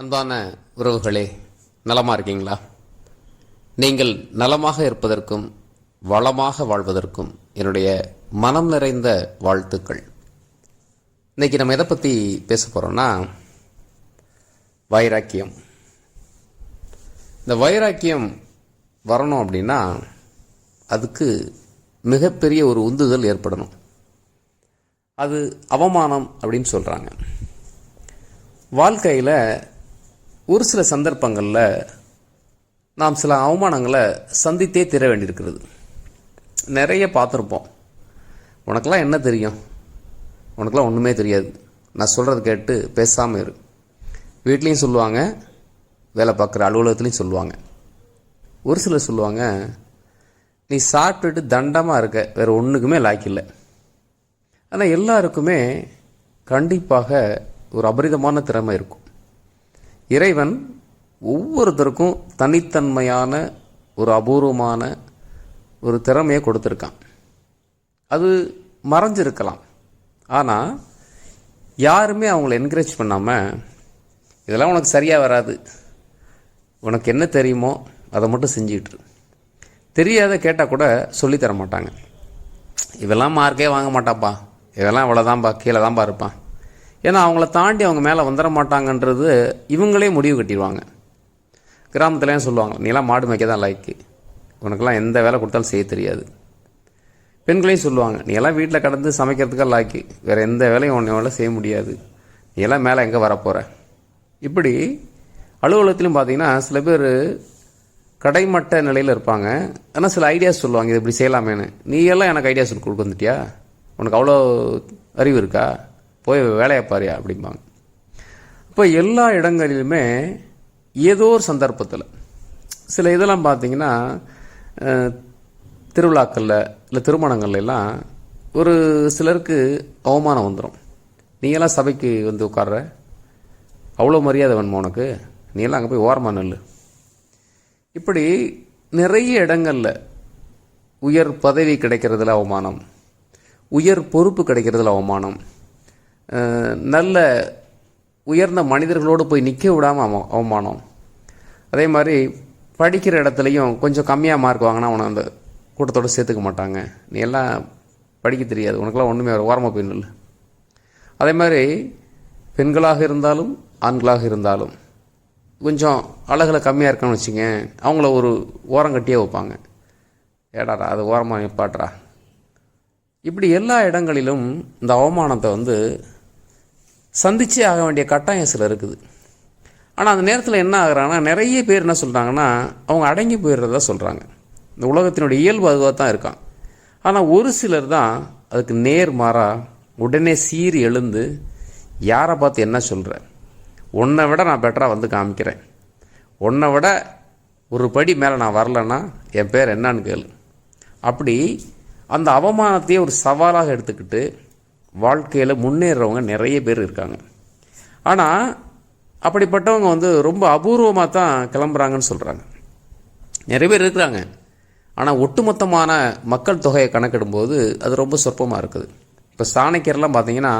அன்பான உறவுகளே நலமாக இருக்கீங்களா? நீங்கள் நலமாக இருப்பதற்கும் வளமாக வாழ்வதற்கும் என்னுடைய மனம் நிறைந்த வாழ்த்துக்கள். இன்றைக்கி நம்ம எதை பற்றி பேச போகிறோம்னா வைராக்கியம். இந்த வைராக்கியம் வரணும் அப்படின்னா அதுக்கு மிகப்பெரிய ஒரு உந்துதல் ஏற்படணும். அது அவமானம் அப்படின்னு சொல்கிறாங்க வாழ்க்கையில் ஒரு சில சந்தர்ப்பங்களில் நாம் சில அவமானங்களை சந்தித்தே தீர வேண்டியிருக்கிறது. நிறைய பார்த்துருப்போம். உனக்கெல்லாம் என்ன தெரியும்? உனக்கெல்லாம் ஒன்றுமே தெரியாது. நான் சொல்கிறது கேட்டு பேசாமல் இரு. வீட்லேயும் சொல்லுவாங்க வேலை பார்க்குற அலுவலகத்துலேயும் சொல்லுவாங்க. ஒரு சிலர் சொல்லுவாங்க நீ சாப்பிட்டுட்டு தண்டமாக இருக்க. வேறு ஒன்றுக்குமே லாய்க்கில்லை ஆனால் எல்லாருக்குமே கண்டிப்பாக ஒரு அபரிதமான திறமை இருக்கும். இறைவன் ஒவ்வொருத்தருக்கும் தனித்தன்மையான ஒரு அபூர்வமான ஒரு திறமையை கொடுத்துருக்கான். அது மறைஞ்சிருக்கலாம். ஆனால் யாருமே அவங்கள என்கரேஜ் பண்ணாமல் இதெல்லாம் உனக்கு சரியாக வராது. உனக்கு என்ன தெரியுமோ அதை மட்டும் செஞ்சுக்கிட்டு தெரியாத கேட்டால் கூட சொல்லித்தர மாட்டாங்க. இவெல்லாம் மார்க்கே வாங்க மாட்டாப்பா. இதெல்லாம் இவ்வளோதான்ப்பா கீழே தான்ப்பா இருப்பான். ஏன்னா அவங்கள தாண்டி அவங்க மேலே வந்துட மாட்டாங்கன்றது இவங்களே முடிவு கட்டிடுவாங்க. கிராமத்துலேயும் சொல்லுவாங்க நீலாம் மாடு மேய்க்க தான் லைக்கு. உனக்கெல்லாம் எந்த வேலை கொடுத்தாலும் செய்ய தெரியாது. பெண்களையும் சொல்லுவாங்க நீ எல்லாம் வீட்டில் கடந்து சமைக்கிறதுக்காக லாக்கி. வேறு எந்த வேலையும் உன்னை செய்ய முடியாது. நீ எல்லாம் மேலே எங்கே வரப்போகிற இப்படி அலுவலகத்திலும் பார்த்தீங்கன்னா சில பேர் கடைமட்ட நிலையில் இருப்பாங்க. ஆனால் சில ஐடியாஸ் சொல்லுவாங்க இது இப்படி செய்யலாமேன்னு. நீ எல்லாம் எனக்கு ஐடியாஸ் கொடுக்க வந்துட்டியா? உனக்கு அவ்வளோ அறிவு இருக்கா? போய் வேலையை பாரியா அப்படிம்பாங்க. இப்போ எல்லா இடங்களிலுமே ஏதோ ஒரு சந்தர்ப்பத்தில் சில இதெல்லாம் பார்த்தீங்கன்னா திருவிழாக்களில் இல்லை திருமணங்கள்ல எல்லாம் ஒரு சிலருக்கு அவமானம் வந்துடும் நீங்களாம் சபைக்கு வந்து உட்கார்ற? அவ்வளோ மரியாதை வேணுமா உனக்கு? நீ எல்லாம் அங்கே போய் ஓரமாக நெல் இப்படி நிறைய இடங்களில் உயர் பதவி கிடைக்கிறதுல அவமானம் உயர் பொறுப்பு கிடைக்கிறதுல அவமானம் நல்ல உயர்ந்த மனிதர்களோடு போய் நிற்க விடாமல் அவ அவமானம். அதே மாதிரி படிக்கிற இடத்துலையும் கொஞ்சம் கம்மியாக மார்க் வாங்கினா அவனை அந்த கூட்டத்தோடு சேர்த்துக்க மாட்டாங்க. நீ எல்லாம் படிக்க தெரியாது. உனக்கெல்லாம் ஒன்றுமே ஓரமாக போய் நில்லு. அதே மாதிரி பெண்களாக இருந்தாலும் ஆண்களாக இருந்தாலும் கொஞ்சம் அழகில் கம்மியாக இருக்கான்னு வச்சுங்க அவங்கள ஒரு ஓரம் கட்டியே வைப்பாங்க. ஏடாடா அது ஓரமாக நிப்பாட்றா இப்படி எல்லா இடங்களிலும் இந்த அவமானத்தை வந்து சந்திச்சே ஆக வேண்டிய கட்டாயம் சில இருக்குது. ஆனால் அந்த நேரத்தில் என்ன ஆகுறாங்கன்னா நிறைய பேர் என்ன சொல்கிறாங்கன்னா அவங்க அடங்கி போயிடுறதா சொல்கிறாங்க இந்த உலகத்தினுடைய இயல்பு அதுவாக தான் இருக்கான். ஆனால் ஒரு சிலர் தான் அதுக்கு நேர் மாறா உடனே சீறி எழுந்து யாரை பார்த்து என்ன சொல்கிற உன்னை விட நான் பெட்டராக வந்து காமிக்கிறேன். உன்னை விட ஒரு படி மேலே நான் வரலன்னா என் பேர் என்னன்னு கேளு. அப்படி அந்த அவமானத்தையே ஒரு சவாலாக எடுத்துக்கிட்டு வாழ்க்கையில் முன்னேறவங்க நிறைய பேர் இருக்காங்க. ஆனால் அப்படிப்பட்டவங்க வந்து ரொம்ப அபூர்வமாக தான் கிளம்புறாங்கன்னு சொல்கிறாங்க நிறைய பேர் இருக்கிறாங்க. ஆனால் ஒட்டுமொத்தமான மக்கள் தொகையை கணக்கிடும்போது அது ரொம்ப சொற்பமாக இருக்குது. இப்போ சாணக்கியர்லாம் பார்த்தீங்கன்னா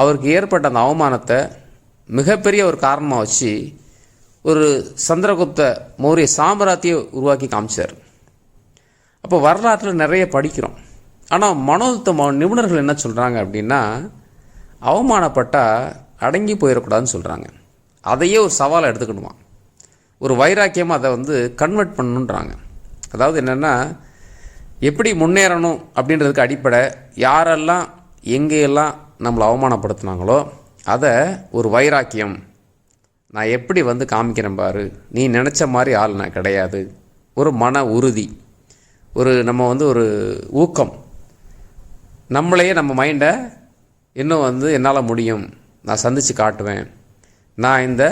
அவருக்கு ஏற்பட்ட அந்த அவமானத்தை மிகப்பெரிய ஒரு காரணமாக வச்சு ஒரு சந்திரகுப்த மௌரிய சாம்ராத்தியை உருவாக்கி காமிச்சார். அப்போ வரலாற்றில் நிறைய படிக்கிறோம். ஆனால் மனோதத்த ம- நிபுணர்கள் என்ன சொல்கிறாங்க அப்படின்னா அவமானப்பட்டால் அடங்கி போயிடக்கூடாதுன்னு சொல்கிறாங்க அதையே ஒரு சவாலை எடுத்துக்கணுமா? ஒரு வைராக்கியமாக அதை வந்து கன்வெர்ட் பண்ணணுன்றாங்க. அதாவது என்னென்னா எப்படி முன்னேறணும் அப்படின்றதுக்கு அடிப்படை யாரெல்லாம் எங்கேயெல்லாம் நம்மளை அவமானப்படுத்துனாங்களோ அதை ஒரு வைராக்கியம். நான் எப்படி வந்து காமிக்கிறேன் பாரு நீ நினச்ச மாதிரி ஆள் நான் கிடையாது. ஒரு மன உறுதி. ஒரு நம்ம வந்து ஒரு ஊக்கம். நம்மளையே நம்ம மைண்டை இன்னும் வந்து என்னால் முடியும். நான் சந்தித்து காட்டுவேன். நான் இந்த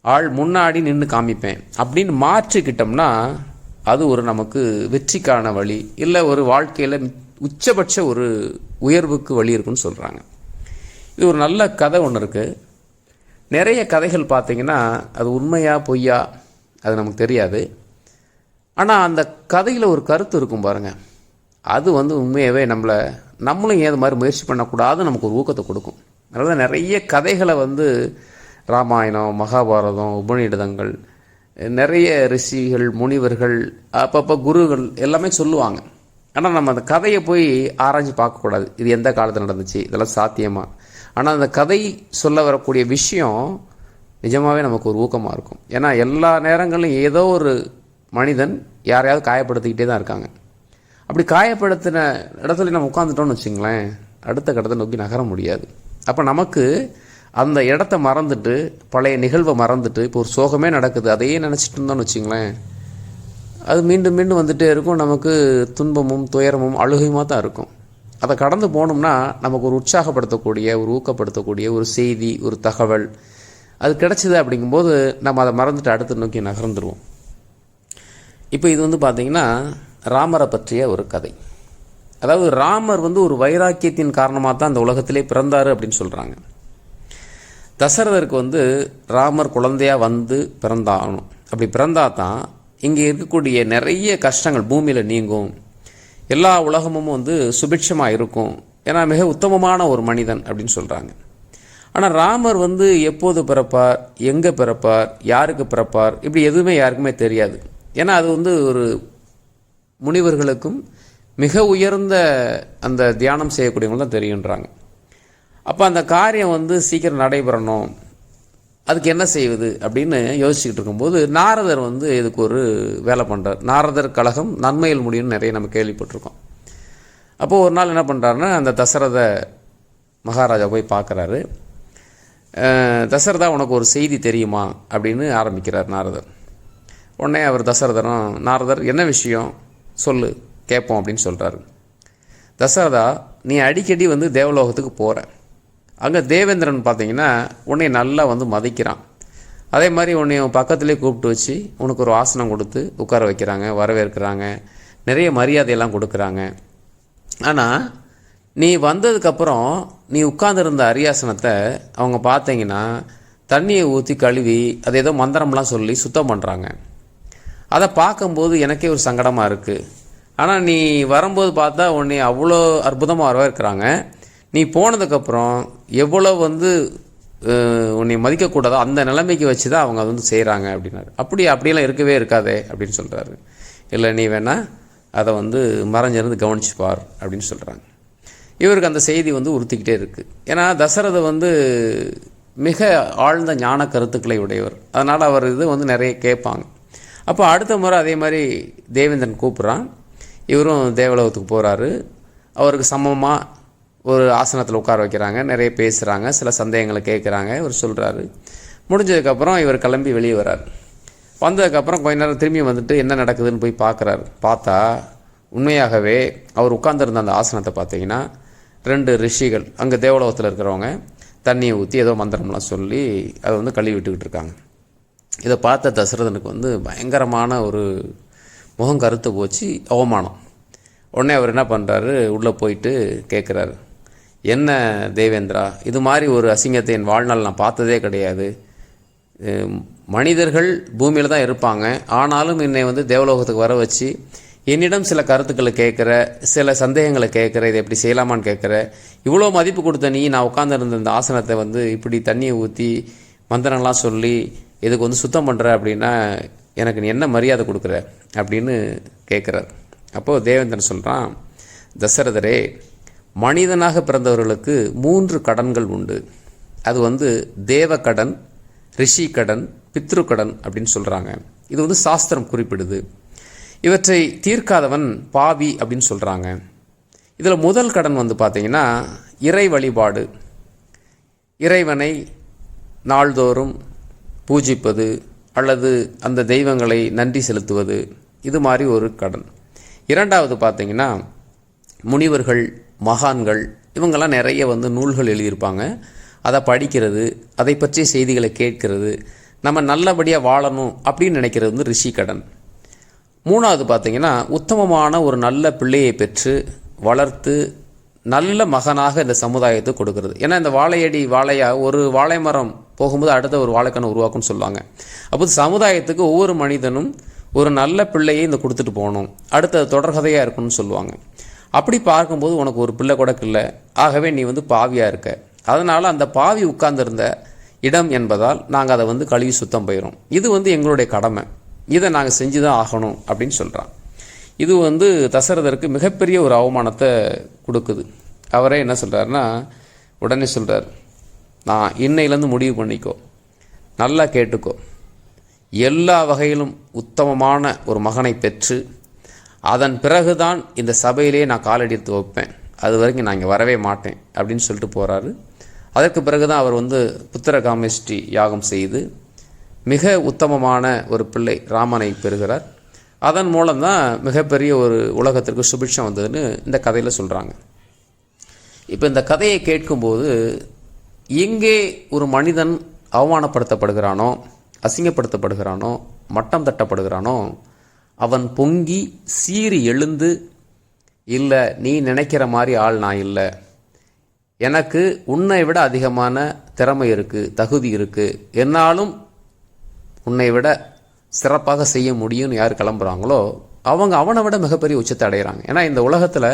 ஆள் முன்னாடி நின்று காமிப்பேன். அப்படின்னு மாற்றிக்கிட்டோம்னா அது ஒரு நமக்கு வெற்றிக்கான வழி இல்லை ஒரு வாழ்க்கையில் உச்சபட்ச ஒரு உயர்வுக்கு வழி இருக்குன்னு சொல்கிறாங்க இது ஒரு நல்ல கதை ஒன்று இருக்குது நிறைய கதைகள் பார்த்திங்கன்னா அது உண்மையா பொய்யா அது நமக்கு தெரியாது. ஆனால் அந்த கதையில் ஒரு கருத்து இருக்கும் பாருங்கள் அது வந்து உண்மையாகவே நம்மளை நம்மளும் ஏது மாதிரி முயற்சி பண்ணக்கூடாதுன்னு நமக்கு ஒரு ஊக்கத்தை கொடுக்கும். அதனால நிறைய கதைகளை வந்து ராமாயணம் மகாபாரதம் உபநிடதங்கள் நிறைய ரிஷிகள் முனிவர்கள் அப்பப்போ குருகள் எல்லாமே சொல்லுவாங்க. ஆனால் நம்ம அந்த கதையை போய் ஆராய்ஞ்சு பார்க்கக்கூடாது. இது எந்த காலத்தில் நடந்துச்சு இதெல்லாம் சாத்தியமா? ஆனால் அந்த கதை சொல்ல வரக்கூடிய விஷயம் நிஜமாகவே நமக்கு ஒரு ஊக்கமாக இருக்கும். ஏன்னா எல்லா நேரங்களிலும் ஏதோ ஒரு மனிதன் யாரையாவது காயப்படுத்திக்கிட்டே தான் இருக்காங்க. அப்படி காயப்படுத்தின இடத்துல நம்ம உட்காந்துட்டோம்னு வச்சுங்களேன் அடுத்த கட்டத்தை நோக்கி நகர முடியாது. அப்போ நமக்கு அந்த இடத்த மறந்துட்டு பழைய நிகழ்வை மறந்துட்டு இப்போ ஒரு சோகமே நடக்குது அதையே நினச்சிட்டு இருந்தோம்னு வச்சுங்களேன் அது மீண்டும் மீண்டும் வந்துகிட்டே இருக்கும். நமக்கு துன்பமும் துயரமும் அழுகையுமாக தான் இருக்கும். அதை கடந்து போனோம்னா நமக்கு ஒரு உற்சாகப்படுத்தக்கூடிய ஒரு ஊக்கப்படுத்தக்கூடிய ஒரு செய்தி ஒரு தகவல் அது கிடச்சிது அப்படிங்கும்போது நம்ம அதை மறந்துட்டு அடுத்து நோக்கி நகர்ந்துருவோம். இப்போ இது வந்து பார்த்திங்கன்னா ராமரை பற்றிய ஒரு கதை. அதாவது ராமர் வந்து ஒரு வைராக்கியத்தின் காரணமாக தான் அந்த உலகத்திலே பிறந்தார் அப்படின்னு சொல்கிறாங்க தசரதருக்கு வந்து ராமர் குழந்தையாக வந்து பிறந்தாகணும். அப்படி பிறந்தா தான் இங்கே இருக்கக்கூடிய நிறைய கஷ்டங்கள் பூமியில் நீங்கும். எல்லா உலகமும் வந்து சுபிட்சமாக இருக்கும். ஏன்னா மிக உத்தமமான ஒரு மனிதன் அப்படின்னு சொல்கிறாங்க ஆனால் ராமர் வந்து எப்போது பிறப்பார்? எங்கே பிறப்பார்? யாருக்கு பிறப்பார்? இப்படி எதுவுமே யாருக்குமே தெரியாது. ஏன்னா அது வந்து ஒரு முனிவர்களுக்கும் மிக உயர்ந்த அந்த தியானம் செய்யக்கூடியவங்க தான் தெரியுன்றாங்க. அப்போ அந்த காரியம் வந்து சீக்கிரம் நடைபெறணும். அதுக்கு என்ன செய்வது அப்படின்னு யோசிச்சுக்கிட்டு இருக்கும்போது நாரதர் வந்து இதுக்கு ஒரு வேலை பண்ணுறார் நாரதர் கழகம் நன்மையில் முடியும்னு நிறைய நம்ம கேள்விப்பட்டிருக்கோம். அப்போது ஒரு நாள் என்ன பண்ணுறாருன்னா அந்த தசரத மகாராஜா போய் பார்க்குறாரு. தசரதா உனக்கு ஒரு செய்தி தெரியுமா? அப்படின்னு ஆரம்பிக்கிறார் நாரதர். உடனே அவர் தசரதரும் நாரதர் என்ன விஷயம்? சொல்லு கேட்போம் அப்படின்னு சொல்கிறாரு தசரதா நீ அடிக்கடி வந்து தேவலோகத்துக்கு போகிற அங்கே தேவேந்திரன் பார்த்தீங்கன்னா உன்னை நல்லா வந்து மதிக்கிறான். அதே மாதிரி உன்னை பக்கத்துலேயே கூப்பிட்டு வச்சு உனக்கு ஒரு ஆசனம் கொடுத்து உட்கார வைக்கிறாங்க வரவேற்கிறாங்க நிறைய மரியாதையெல்லாம் கொடுக்குறாங்க. ஆனால் நீ வந்ததுக்கப்புறம் நீ உட்கார்ந்துருந்த அரியாசனத்தை அவங்க பார்த்தீங்கன்னா தண்ணியை ஊற்றி கழுவி அது ஏதோ மந்திரம்லாம் சொல்லி சுத்தம் பண்ணுறாங்க அதை பார்க்கும்போது எனக்கே ஒரு சங்கடமாக இருக்குது ஆனால் நீ வரும்போது பார்த்தா உன்னை அவ்வளோ அற்புதமாக வரவேற்கிறாங்க. நீ போனதுக்கப்புறம் எவ்வளோ வந்து உன்னை மதிக்கக்கூடாதோ அந்த நிலைமைக்கு வச்சு தான் அவங்க வந்து செய்கிறாங்க அப்படின்னாரு. அப்படி அப்படியெல்லாம் இருக்கவே இருக்காதே அப்படின்னு சொல்கிறாரு இல்லை நீ வேணால் அதை வந்து மறைஞ்சிருந்து கவனிச்சு பார் அப்படின்னு சொல்கிறாங்க இவருக்கு அந்த செய்தி வந்து உறுத்திக்கிட்டே இருக்குது ஏன்னா தசரத வந்து மிக ஆழ்ந்த ஞான கருத்துக்களை உடையவர். அதனால் அவர் இது வந்து நிறைய கேட்பாங்க. அப்போ அடுத்த முறை அதே மாதிரி தேவேந்திரன் கூப்பிட்றான். இவரும் தேவலோகத்துக்கு போகிறாரு அவருக்கு சமமாக ஒரு ஆசனத்தில் உட்கார வைக்கிறாங்க. நிறைய பேசுகிறாங்க சில சந்தேகங்களை கேட்குறாங்க. இவர் சொல்கிறாரு முடிஞ்சதுக்கப்புறம் இவர் கிளம்பி வெளியே வரார் வந்ததுக்கப்புறம் கொஞ்ச நேரம் திரும்பி வந்துட்டு என்ன நடக்குதுன்னு போய் பார்க்குறாரு. பார்த்தா உண்மையாகவே அவர் உட்கார்ந்துருந்த அந்த ஆசனத்தை பார்த்தீங்கன்னா ரெண்டு ரிஷிகள் அங்கே தேவலோகத்தில் இருக்கிறவங்க தண்ணியை ஊற்றி ஏதோ மந்திரம்லாம் சொல்லி அதை வந்து கழுவி விட்டுக்கிட்டு இருக்காங்க. இதை பார்த்த தசரதனுக்கு வந்து பயங்கரமான ஒரு முகம் கருத்து போச்சு அவமானம். உடனே அவர் என்ன பண்ணுறாரு உள்ளே போயிட்டு கேட்குறாரு என்ன தேவேந்திரா இது மாதிரி ஒரு அசிங்கத்தை என் வாழ்நாள் நான் பார்த்ததே கிடையாது. மனிதர்கள் பூமியில் தான் இருப்பாங்க. ஆனாலும் என்னை வந்து தேவலோகத்துக்கு வர வச்சு என்னிடம் சில கருத்துக்களை கேட்குற சில சந்தேகங்களை கேட்குற இதை எப்படி செய்யலாமான்னு கேட்குற இவ்வளோ மதிப்பு கொடுத்த நீ நான் உட்காந்துருந்த இந்த ஆசனத்தை வந்து இப்படி தண்ணியை ஊற்றி மந்திரம்லாம் சொல்லி இதுக்கு வந்து சுத்தம் பண்ணுற அப்படின்னா எனக்கு நீ என்ன மரியாதை கொடுக்குற அப்படின்னு கேட்குறார் அப்போது தேவேந்திரன் சொல்கிறான் தசரதரே மனிதனாக பிறந்தவர்களுக்கு மூன்று கடன்கள் உண்டு. அது வந்து தேவ கடன் ரிஷி கடன் பித்ரு கடன் அப்படின்னு சொல்கிறாங்க இது வந்து சாஸ்திரம் குறிப்பிடுது. இவற்றை தீர்க்காதவன் பாவி அப்படின்னு சொல்கிறாங்க இதில் முதல் கடன் வந்து பார்த்திங்கன்னா இறை வழிபாடு. இறைவனை நாள்தோறும் பூஜிப்பது அல்லது அந்த தெய்வங்களை நன்றி செலுத்துவது இது மாதிரி ஒரு கடன். இரண்டாவது பார்த்தீங்கன்னா முனிவர்கள் மகான்கள் இவங்கெல்லாம் நிறைய வந்து நூல்கள் எழுதியிருப்பாங்க. அதை படிக்கிறது அதை பற்றிய செய்திகளை கேட்கிறது நம்ம நல்லபடியாக வாழணும் அப்படின்னு நினைக்கிறது வந்து ரிஷி கடன். மூணாவது பார்த்தீங்கன்னா உத்தமமான ஒரு நல்ல பிள்ளையை பெற்று வளர்த்து நல்ல மகனாக இந்த சமுதாயத்தை கொடுக்கறது. ஏன்னா இந்த வாழையடி வாழையாக ஒரு வாழை மரம் போகும்போது அடுத்த ஒரு வாழைக்கணை உருவாக்கும்னு சொல்லுவாங்க. அப்போது சமுதாயத்துக்கு ஒவ்வொரு மனிதனும் ஒரு நல்ல பிள்ளையை இந்த கொடுத்துட்டு போகணும். அடுத்தது தொடர்கதையாக இருக்கணும்னு சொல்லுவாங்க. அப்படி பார்க்கும்போது உனக்கு ஒரு பிள்ளை கூட இல்லை. ஆகவே நீ வந்து பாவியாக இருக்க. அதனால் அந்த பாவி உட்கார்ந்துருந்த இடம் என்பதால் நாங்கள் அதை வந்து கழுவி சுத்தம் போயிடும் இது வந்து எங்களுடைய கடமை. இதை நாங்கள் செஞ்சு தான் ஆகணும் அப்படின்னு சொல்கிறான் இது வந்து தசரதருக்கு மிகப்பெரிய ஒரு அவமானத்தை கொடுக்குது. அவரே என்ன சொல்கிறாருன்னா உடனே சொல்கிறார் நான் இன்னையிலேருந்து முடிவு பண்ணிக்கோ. நல்லா கேட்டுக்கோ. எல்லா வகையிலும் உத்தமமான ஒரு மகனை பெற்று அதன் பிறகுதான் இந்த சபையிலே நான் காலடித்து வைப்பேன். அது வரைக்கும் நான் இங்கே வரவே மாட்டேன். அப்படின்னு சொல்லிட்டு போகிறாரு அதற்கு பிறகுதான் அவர் வந்து புத்திர காமேஷ்டி யாகம் செய்து மிக உத்தமமான ஒரு பிள்ளை ராமனை பெறுகிறார். அதன் மூலம் தான் மிகப்பெரிய ஒரு உலகத்திற்கு சுபிட்சம் வந்ததுன்னு இந்த கதையில் சொல்கிறாங்க இப்போ இந்த கதையை கேட்கும்போது எங்கே ஒரு மனிதன் அவமானப்படுத்தப்படுகிறானோ அசிங்கப்படுத்தப்படுகிறானோ மட்டம் தட்டப்படுகிறானோ அவன் பொங்கி சீறி எழுந்து இல்லை நீ நினைக்கிற மாதிரி ஆள் நான் இல்லை. எனக்கு உன்னை விட அதிகமான திறமை இருக்குது தகுதி இருக்குது என்னாலும் உன்னை விட சிறப்பாக செய்ய முடியும்னு யார் கிளம்புறாங்களோ அவங்க அவனை விட மிகப்பெரிய உச்சத்தை அடைகிறாங்க ஏன்னா இந்த உலகத்தில்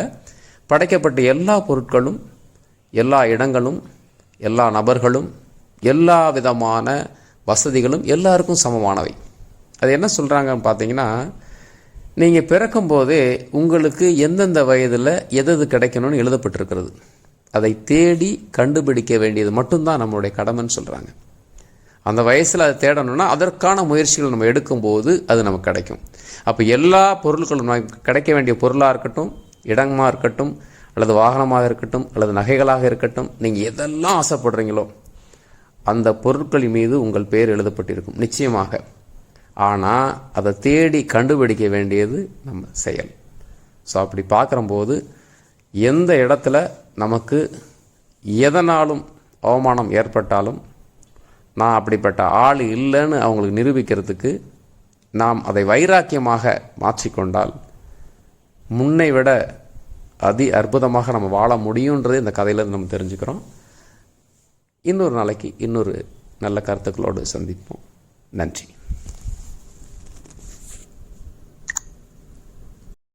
படைக்கப்பட்ட எல்லா பொருட்களும் எல்லா இடங்களும் எல்லா நபர்களும் எல்லா விதமான வசதிகளும் எல்லாருக்கும் சமமானவை. அது என்ன சொல்கிறாங்கன்னு பார்த்தீங்கன்னா நீங்கள் பிறக்கும்போதே உங்களுக்கு எந்தெந்த வயதில் எதது கிடைக்கணும்னு எழுதப்பட்டிருக்கிறது. அதை தேடி கண்டுபிடிக்க வேண்டியது மட்டும்தான் நம்மளுடைய கடமைன்னு சொல்கிறாங்க அந்த வயசில் அதை தேடணும்னா அதற்கான முயற்சிகள் நம்ம எடுக்கும்போது அது நமக்கு கிடைக்கும். அப்போ எல்லா பொருட்களும் நமக்கு கிடைக்க வேண்டிய பொருளாக இருக்கட்டும் இடமாக இருக்கட்டும் அல்லது வாகனமாக இருக்கட்டும் அல்லது நகைகளாக இருக்கட்டும் நீங்கள் எதெல்லாம் ஆசைப்படுறீங்களோ அந்த பொருட்களின் மீது உங்கள் பெயர் எழுதப்பட்டிருக்கும் நிச்சயமாக. ஆனால் அதை தேடி கண்டுபிடிக்க வேண்டியது நம்ம செயல். ஸோ அப்படி பார்க்குறம்போது எந்த இடத்துல நமக்கு எதனாலும் அவமானம் ஏற்பட்டாலும் நான் அப்படிப்பட்ட ஆள் இல்லைன்னு அவங்களுக்கு நிரூபிக்கிறதுக்கு நாம் அதை வைராக்கியமாக மாற்றிக்கொண்டால் முன்னை விட அதி அற்புதமாக நம்ம வாழ முடியுன்றது இந்த கதையிலேருந்து நம்ம தெரிஞ்சுக்கிறோம். இன்னொரு நாளைக்கு இன்னொரு நல்ல கருத்துக்களோடு சந்திப்போம். நன்றி.